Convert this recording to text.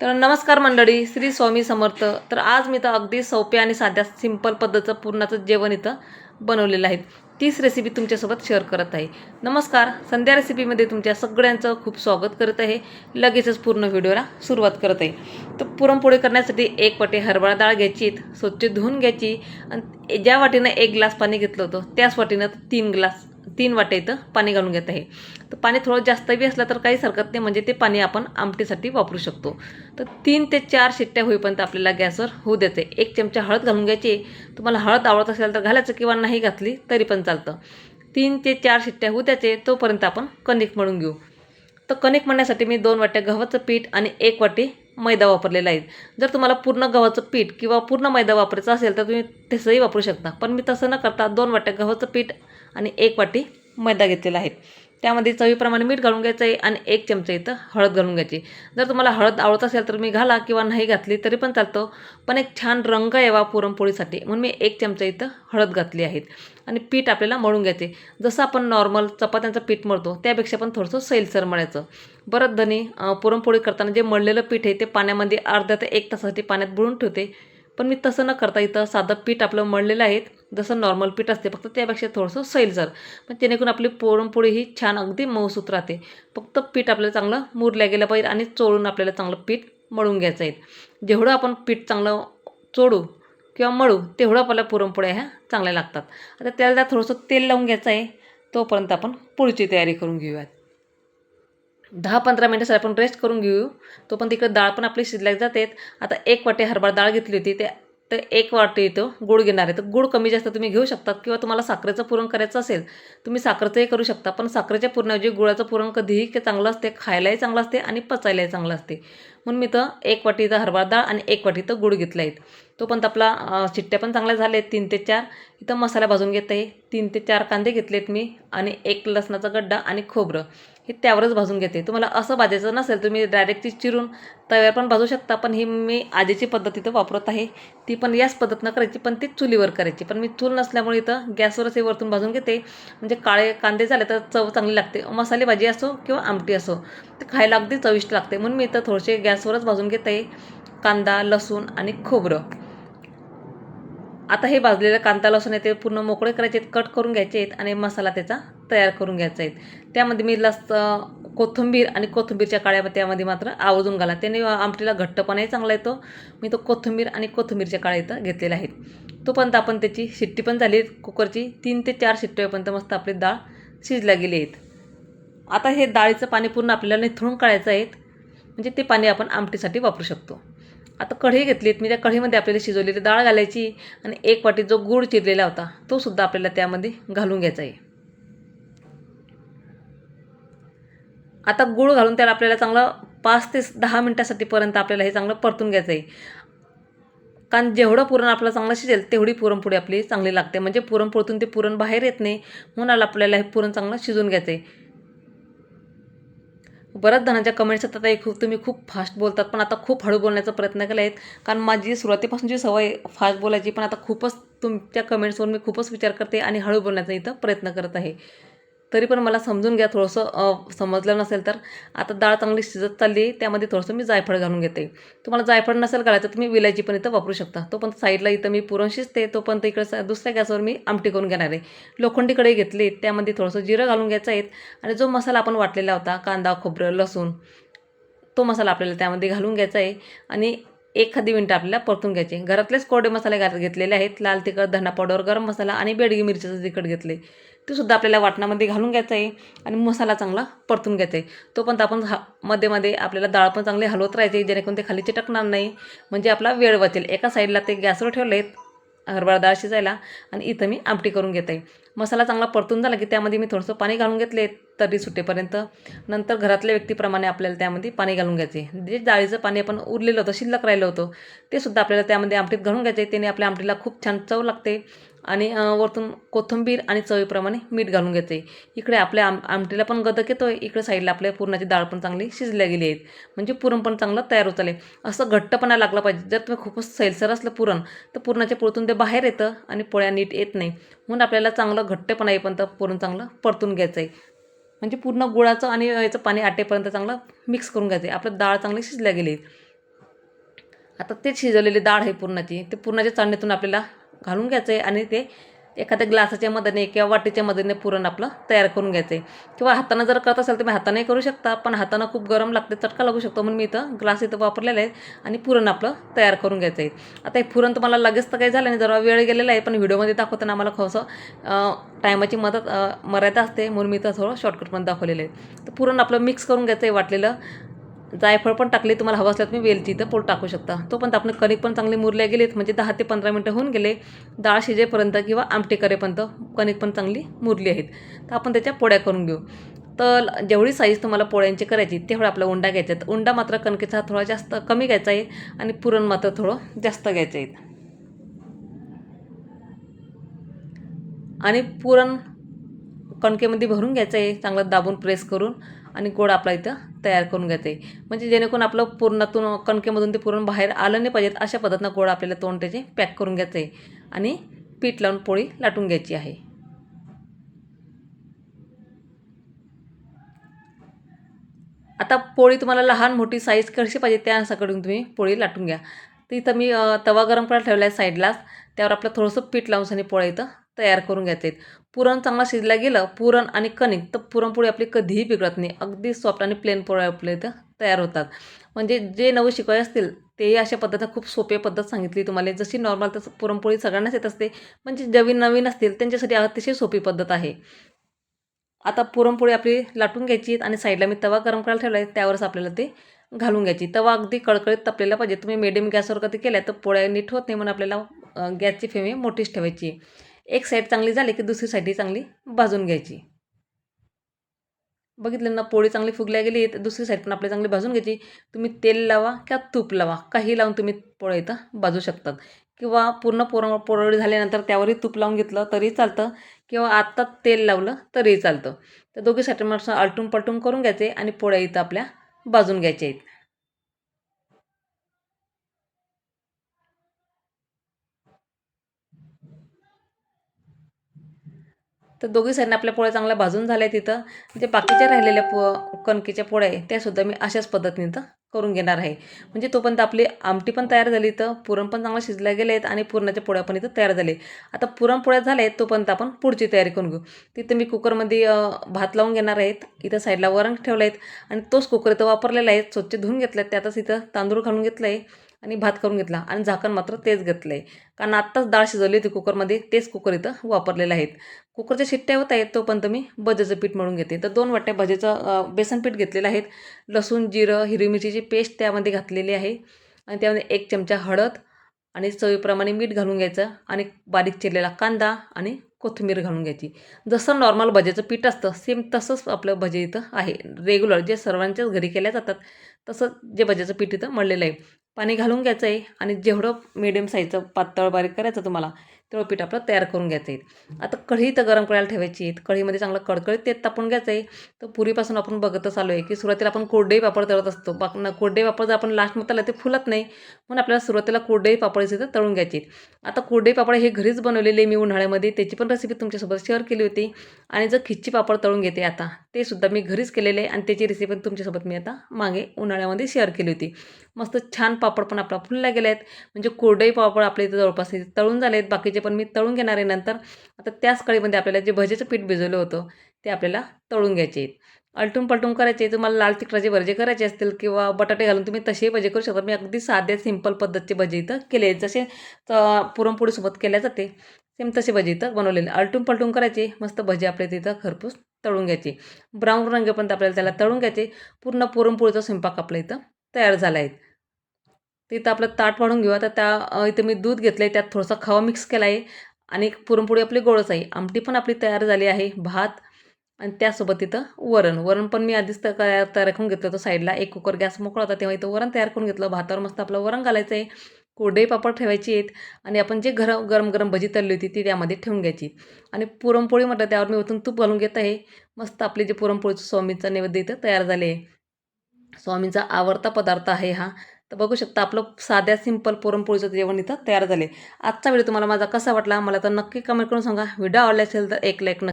तर नमस्कार मंडळी श्री स्वामी समर्थ. तर आज मी तर अगदी सोप्या आणि साध्या सिंपल पद्धतीचं पूर्णाचं जेवण इथं बनवलेलं आहे. तीच रेसिपी तुमच्यासोबत शेअर करत आहे. नमस्कार संध्या रेसिपीमध्ये तुमच्या सगळ्यांचं खूप स्वागत करत आहे. लगेचच पूर्ण व्हिडिओला सुरुवात करत आहे. तर पुरणपोळी करण्यासाठी एक वाटी हरभरा डाळ घ्यायची स्वच्छ धुवून घ्यायची. आणि ज्या वाटीनं एक ग्लास पाणी घेतलं होतं त्याच वाटीनं तीन ग्लास तीन वाटे इथं पाणी घालून घेत आहे. तर पाणी थोडं जास्त बी असलं तर काहीच हरकत नाही म्हणजे ते पाणी आपण आमटीसाठी वापरू शकतो. तर तीन ते चार शिट्ट्या होईपर्यंत आपल्याला गॅसवर होऊ द्यायचं एक चमचा हळद घालून घ्यायची. तुम्हाला हळद आवडत असेल तर घालायचं किंवा नाही घातली तरी पण चालतं. तीन ते चार शिट्ट्या होऊ द्यायचे तोपर्यंत आपण कणिक मळून घेऊ. तर कणिक मळण्यासाठी मी दोन वाट्या गव्हाचं पीठ आणि एक वाटी मैदा वापरलेला आहे. जर तुम्हाला पूर्ण गव्हाचं पीठ किंवा पूर्ण मैदा वापरायचं असेल तर तुम्ही तसंही वापरू शकता. पण मी तसं न करता दोन वाट्या गव्हाचं पीठ आणि एक वाटी मैदा घेतलेला आहे. त्यामध्ये चवीप्रमाणे मीठ घालून घ्यायचं आहे आणि एक चमचा इथं हळद घालून घ्यायची. जर तुम्हाला हळद आवडत असेल तर मी घाला किंवा नाही घातली तरी पण चालतं. पण एक छान रंग यावा पुरणपोळीसाठी. म्हणून मी एक चमचा इथं हळद घातली आहेत आणि पीठ आपल्याला मळून घ्यायचे. जसं आपण नॉर्मल चपात्यांचं पीठ मळतो त्यापेक्षा पण थोडंसं सैलसर मळायचं. बरं धनी पुरणपोळी करताना जे मळलेलं पीठ आहे ते पाण्यामध्ये अर्ध्या ते एक तासासाठी पाण्यात बुडून ठेवते. पण मी तसं न करता इथं साधं पीठ आपलं मळलेलं आहे. जसं नॉर्मल पीठ असते फक्त त्यापेक्षा थोडंसं सैलसर पण जेणेकरून आपली पुरणपोळी ही छान अगदी मऊसूत राहते. फक्त पीठ आपल्याला चांगलं मुरल्या गेलं पाहिजे आणि चोळून आपल्याला चांगलं पीठ मळून घ्यायचं आहे. जेवढं आपण पीठ चांगलं चोडू किंवा मळू तेवढं आपल्याला पुरणपोळ्या ह्या चांगल्या लागतात. आता त्याला थोडंसं तेल लावून घ्यायचं आहे तोपर्यंत आपण पोळीची तयारी करून घेऊयात. दहा पंधरा मिनटासाठी आपण रेस्ट करून घेऊ. तो पण तिकडे डाळ पण आपली शिजल्या जाते आता एक वाटे हरभरा डाळ घेतली होती त्या तर एक वाटी इथं गुळ घेणार आहे. तर गुळ कमी जास्त तुम्ही घेऊ शकतात किंवा तुम्हाला साखरेचं पुरण करायचं असेल तुम्ही साखरेचंही करू शकता. पण साखरेच्या पुरणाऐवजी गुळाचं पुरण कधीही की चांगलं असते खायलाही चांगलं असते आणि पचायलाही चांगलं असते. म्हणून मी तर एक वाटी इथं हरभरा डाळ आणि एक वाटी इथं गुळ घेतला आहे. तो पण आपला चिट्ट्या पण चांगल्या झाल्या आहेत तीन ते चार इथं मसाला भाजून घेत आहे. तीन ते चार कांदे घेतलेत मी आणि एक लसणाचा गड्डा आणि खोबरं. हे त्यावरच भाजून घेते. तुम्हाला असं भाजायचं नसेल तुम्ही डायरेक्ट ती चिरून तव्यावर पण भाजू शकता पण ही मी आधीची पद्धत इथं वापरत आहे. ती पण याच पद्धतीनं करायची पण ती चुलीवर करायची. पण मी चूल नसल्यामुळे इथं गॅसवरच हे वरतून भाजून घेते. म्हणजे काळे कांदे झाले तर चव चांगली लागते. मसाले भाजी असो किंवा आमटी असो ते खायला अगदी चविष्ट लागते. म्हणून मी इथं थोडेसे गॅसवरच भाजून घेते. कांदा लसूण आणि खोबरं. आता हे भाजलेलं कांदा लसूण आहे ते पूर्ण मोकळे करायचे आहेत कट करून घ्यायचे आहेत आणि मसाला त्याचा तयार करून घ्यायचा आहे. त्यामध्ये मी लस कोथिंबीर आणि कोथिंबीरच्या काळ्या त्यामध्ये मात्र आवर्जून घाला. त्याने आमटीला घट्टपणाही चांगला येतो. मी तो कोथिंबीर आणि कोथिंबीरच्या काळ्या इथं घेतलेल्या आहेत तोपर्यंत आपण त्याची शिट्टी पण झाली कुकरची तीन ते चार शिट्ट्यापर्यंत मस्त आपली डाळ शिजल्या गेली आहेत. आता हे डाळीचं पाणी पूर्ण आपल्याला निथळून काढायचं आहे. म्हणजे ते पाणी आपण आमटीसाठी वापरू शकतो. आता कढई घेतलीत मी त्या कढईमध्ये आपल्याला शिजवलेली डाळ घालायची आणि एक वाटी जो गूळ चिरलेला होता तो सुद्धा आपल्याला त्यामध्ये घालून घ्यायचा आहे. आता गूळ घालून त्याला आपल्याला चांगलं पाच ते दहा मिनटासाठीपर्यंत आपल्याला हे चांगलं परतून घ्यायचं आहे. कारण जेवढं पुरण आपलं चांगलं शिजेल तेवढी पुरणपोळी आपली चांगली लागते. म्हणजे पुरणपोळीतून ते पुरण बाहेर येत नाही म्हणून आपल्याला हे पुरण चांगलं शिजून घ्यायचं आहे. बऱ्याच जणांच्या कमेंट्स येतात आहे खूप तुम्ही खूप फास्ट बोलतात पण आता खूप हळू बोलण्याचा प्रयत्न केला आहेत कारण माझी सुरुवातीपासूनची सवय फास्ट बोलायची पण आता खूपच तुमच्या कमेंट्सवर मी खूपच विचार करते आणि हळू बोलण्याचा इथं प्रयत्न करत आहे. तरी पण मला समजून घ्या थोडंसं समजलं नसेल तर. आता डाळ चांगली शिजत चालली आहे त्यामध्ये थोडंसं मी जायफळ घालून घेते. तुम्हाला जायफळ नसेल घालायचं तुम्ही विलायची पण इथं वापरू शकता. तो पण साईडला इथं मी पुरण शिजते तो पण इकडं दुसऱ्या गॅसवर मी आमटी करून घेणार आहे. लोखंडीकडे घेतली त्यामध्ये थोडंसं जिरं घालून घ्यायचं आहे. आणि जो मसाला आपण वाटलेला होता कांदा खोबरं लसूण तो मसाला आपल्याला त्यामध्ये घालून घ्यायचा आहे. आणि एखादी मिनटं आपल्याला परतून घ्यायचे घरातलेच कोरडे मसाले घात घेतलेले आहेत. लाल तिखट धना पावडर गरम मसाला आणि बेडगी मिरचीचं तिखट घेतले. ते सुद्धा आपल्याला वाटणामध्ये घालून घ्यायचं आहे आणि मसाला चांगला परतून घ्यायचा आहे. तो पण आपण हा मध्ये मध्ये आपल्याला डाळ पण चांगली हलवत राहायचे जेणेकरून ते खाली चिटकणार नाही. म्हणजे आपला वेळ वाचेल एका साईडला ते गॅसवर ठेवले आहेत हरभरा डाळ शिजायला आणि इथं मी आमटी करून घेत. आहे मसाला चांगला परतून झाला की त्यामध्ये मी थोडंसं पाणी घालून घेतले तरी सुटेपर्यंत. नंतर घरातल्या व्यक्तीप्रमाणे आपल्याला त्यामध्ये पाणी घालून घ्यायचे. जे डाळीचं पाणी आपण उरलेलं होतं शिल्लक राहिलं होतं ते सुद्धा आपल्याला त्यामध्ये आमटीत घालून घ्यायचे. त्याने आपल्या आमटीला खूप छान चव लागते. आणि वरतून कोथिंबीर आणि चवीप्रमाणे मीठ घालून घेते. इकडे आपल्या आम आमटीला पण गदक येतो आहे इकडे साईडला आपल्या पुरणाची डाळ पण चांगली शिजल्या गेली आहेत. म्हणजे पुरण पण चांगलं तयार होत आले असं घट्टपणा लागला पाहिजे. जर तुम्ही खूपच सैलसर असलं पुरण तर पुरणाच्या पोळतून ते बाहेर येतं आणि पोळ्या नीट येत नाही. म्हणून आपल्याला चांगलं घट्टपणा येईपर्यंत पुरण चांगलं परतून घ्यायचं आहे म्हणजे पूर्ण गुळाचं आणि याचं पाणी आटेपर्यंत चांगलं मिक्स करून घ्यायचं आहे आपलं डाळ चांगली शिजल्या गेली आता ते शिजवलेली डाळ आहे पुरणाची. ते पुरणाच्या चाळणीतून आपल्याला घालून घ्यायचं आहे आणि ते एखाद्या ग्लासाच्या मदतीने किंवा वाटीच्या मदतीने पुरण आपलं तयार करून घ्यायचं आहे किंवा हातानं जर करत असेल तर मी हाताने करू शकता पण हातानं खूप गरम लागते चटका लागू शकतो. म्हणून मी इथं ग्लास इथं वापरलेला आहे आणि पुरण आपलं तयार करून घ्यायचं आहे आता हे पुरण तुम्हाला लगेच तर काही झालं नाही जरा वेळ गेलेला आहे पण व्हिडिओमध्ये दाखवताना आम्हाला थोडंसं टायमाची मदत मर्यादा असते. म्हणून मी इथं थोडं शॉर्टकटमध्ये दाखवलेलं आहे तर पुरण आपलं मिक्स करून घ्यायचं आहे वाटलेलं. जायफळ पण टाकले तुम्हाला हवं असल्यास तुम्ही वेलची इथं पोट टाकू शकता. तो पण कणिक पण चांगले मुरल्या गेलेत म्हणजे दहा ते पंधरा मिनटं होऊन गेले. डाळ शिजेपर्यंत किंवा आमटे करेपर्यंत कणिक पण चांगली मुरली आहेत. तर आपण त्याच्या पोळ्या करून घेऊ. तर जेवढी साईज तुम्हाला पोळ्यांची करायची तेवढा आपला उंडा घ्यायचा आहे उंडा मात्र कणकेचा थोडा जास्त कमी घ्यायचा आहे आणि पुरण मात्र थोडं जास्त घ्यायचं आहे. आणि पुरण कणकेमध्ये भरून घ्यायचं आहे चांगलं दाबून प्रेस करून. आणि गोड आपला इथं तयार करून घ्यायचं आहे म्हणजे जेणेकरून आपलं पुरणातून कणकेमधून ते पुरण बाहेर आलं नाही पाहिजेत अशा पद्धतीनं गोड आपल्याला तोंड त्याचे पॅक करून घ्यायचं आहे आणि पीठ लावून पोळी लाटून घ्यायची आहे. आता पोळी तुम्हाला लहान मोठी साईज कशी पाहिजे त्यानुसारकडून तुम्ही पोळी लाटून घ्या. तर इथं मी तवा गरम करायला ठेवला आहे साईडलाच त्यावर आपलं थोडंसं पीठ लावून सनी पोळ्या इथं तयार करून घ्यायचे पुरण चांगला शिजला गेलं पुरण आणि कणिक तर पुरणपोळी आपली कधीही बिघडत नाही. अगदी सॉफ्ट आणि प्लेन पोळ्या आपल्या इथं तयार होतात. म्हणजे जे नवं शिकवाय असतील तेही अशा पद्धतीनं खूप सोपे पद्धत सांगितली तुम्हाला. जशी नॉर्मल तसं पुरणपोळी सगळ्यांनाच येत असते म्हणजे नवीन नवीन असतील त्यांच्यासाठी अतिशय सोपी पद्धत आहे. आता पुरणपोळी आपली लाटून घ्यायची आणि साईडला मी तवा गरम करायला ठेवला आहे त्यावरच आपल्याला ते घालून घ्यायची. तवा अगदी कळकळीत तापलेला पाहिजे. तुम्ही मिडियम गॅसवर कधी केल्या तर पोळ्या नीट होत नाही म्हणून आपल्याला गॅसची फेमी मोठीच ठेवायची. एक साईड चांगली झाली की दुसरी साईडही चांगली भाजून घ्यायची. बघितलं ना पोळी चांगली फुगल्या गेली तर दुसरी साईड पण आपली चांगली भाजून घ्यायची. तुम्ही तेल लावा किंवा तूप लावा काही लावून तुम्ही पोळ्या इथं भाजू शकतात. किंवा पूर्ण पोर पोळी झाल्यानंतर त्यावरही तूप लावून घेतलं तरी चालतं किंवा आत्ता तेल लावलं तरीही चालतं. तर दोघी साईड माणसं आलटून पलटून करून घ्यायचे आणि पोळ्या इथं आपल्या भाजून घ्यायच्या आहेत. तर दोघी साईडने आपल्या पोळ्या चांगल्या भाजून झाल्या तिथं. जे बाकीच्या राहिलेल्या पो कणकेच्या पोळ्या आहे त्यासुद्धा मी अशाच पद्धतीने इथं करून घेणार आहे. म्हणजे तोपर्यंत आपली आमटी पण तयार झाली तर पुरण पण चांगलं शिजल्या गेले आहेत आणि पुरणाच्या पोळ्या पण इथं तयार झाले आता पुरणपोळ्या झाल्या आहेत तोपर्यंत आपण पुढची तयारी करून घेऊ. तिथं मी कुकरमध्ये भात लावून घेणार आहेत इथं साईडला वरण ठेवलं आहेत आणि तोच कुकर इथं वापरलेला आहे. स्वच्छ धुवून घेतला आहे त्यातच इथं तांदूळ घालून घेतला आहे आणि भात करून घेतला आणि झाकण मात्र तेच घेतलं आहे कारण आत्ताच डाळ शिजवली होती कुकरमध्ये तेच कुकर इथं वापरलेलं आहेत. कुकरच्या शिट्ट्या होत आहेत तोपर्यंत मी भजेचं पीठ मळून घेते. तर दोन वाट्या भजेचं बेसन पीठ घेतलेलं आहेत. लसूण जिरं हिरवी मिरचीची पेस्ट त्यामध्ये घातलेली आहे. आणि त्यामध्ये एक चमचा हळद आणि चवीप्रमाणे मीठ घालून घ्यायचं आणि बारीक चिरलेला कांदा आणि कोथिंबीर घालून घ्यायची. जसं नॉर्मल भजेचं पीठ असतं सेम तसंच आपलं भजे इथं आहे. रेग्युलर जे सर्वांच्याच घरी केल्या जातात तसं जे भजेचं पीठ इथं मळलेलं आहे. पाणी घालून घ्यायचं आहे आणि जेवढं मिडियम साईजचं पातळ बारीक करायचं तुम्हाला तिळपीठ आपलं तयार करून घ्यायचं आहे. आता कढी तर गरम करायला ठेवायची आहेत. कढीमध्ये चांगलं कडकडीत तेल तापून घ्यायचं आहे. तर पूर्वीपासून आपण बघतच आलो आहे की सुरुवातीला आपण कोरडेही पापड तळत असतो. बाक कोरडे पापड जर आपण लास्टमध्ये तळलं ते फुलत नाही म्हणून आपल्याला सुरुवातीला कोरडेही पापड इथे तळून घ्यायची आता कोरडे पापड हे घरीच बनवलेले मी उन्हाळ्यामध्ये. त्याची पण रेसिपी तुमच्यासोबत शेअर केली होती. आणि जर खिच्ची पापड तळून घेते आता ते सुद्धा मी घरीच केलेले आहे. आणि त्याची रेसिपी तुमच्यासोबत मी आता मागे उन्हाळ्यामध्ये शेअर केली होती. मस्त छान पापड पण आपला फुलला गेले आहेत. म्हणजे कोरडेही पापड आपल्या इथं जवळपास तळून झाले आहेत. बाकीचे म्हणजे पण मी तळून घेणार आहे नंतर. आता त्याच कळीमध्ये आपल्याला जे भजेचं पीठ भिजवलं होतं ते आपल्याला तळून घ्यायचे आहेत. अलटून पलटून करायचे तुम्हाला लाल तिखटाचे भजे करायचे असतील किंवा बटाटे घालून तुम्ही तसेही भजे करू शकता. मी अगदी साध्या सिंपल पद्धतीचे भजे इथं केले आहेत. जसे पुरणपोळीसोबत केल्या जाते सेम तसे भजे इथं बनवलेले अलटून पलटून करायचे. मस्त भजे आपल्या तिथं खरपूस तळून घ्यायचे. ब्राऊन रंगपर्यंत आपल्याला त्याला तळून घ्यायचे. पूर्ण पुरणपोळीचा स्वयंपाक आपल्या इथं तयार झाला आहे. तिथं आपलं ताट वाढून घेऊ आता त्या इथं मी दूध घेतलं आहे त्यात थोडासा खवा मिक्स केला आहे आणि पुरणपोळी आपली गोडच आहे आमटी पण आपली तयार झाली आहे भात आणि त्यासोबत इथं वरण. वरण पण मी आधीच तर तयार तयार करून घेतलं होतं साईडला एक कुकर गॅस मोकळा होता तेव्हा इथं वरण तयार करून घेतलं. भातावर मस्त आपलं वरण घालायचं आहे कोरडे पापड ठेवायची आहेत आणि आपण जे घर गरम गरम भजी तळली होती ती त्यामध्ये ठेवून घ्यायची. आणि पुरणपोळी म्हटलं त्यावर मी ओतून तूप घालून घेत आहे. मस्त आपली जे पुरणपोळीचं स्वामीचा नैवेद्य इथं तयार झाले आहे. स्वामींचा आवडता पदार्थ आहे हा. तर बघू शकता आपलं साध्या सिंपल पुरणपोळीचं जेवण इथं तयार झाले. आजचा व्हिडिओ तुम्हाला माझा कसा वाटला मला तर नक्की कमेंट करून सांगा. व्हिडिओ आवडला असेल तर एक लाईक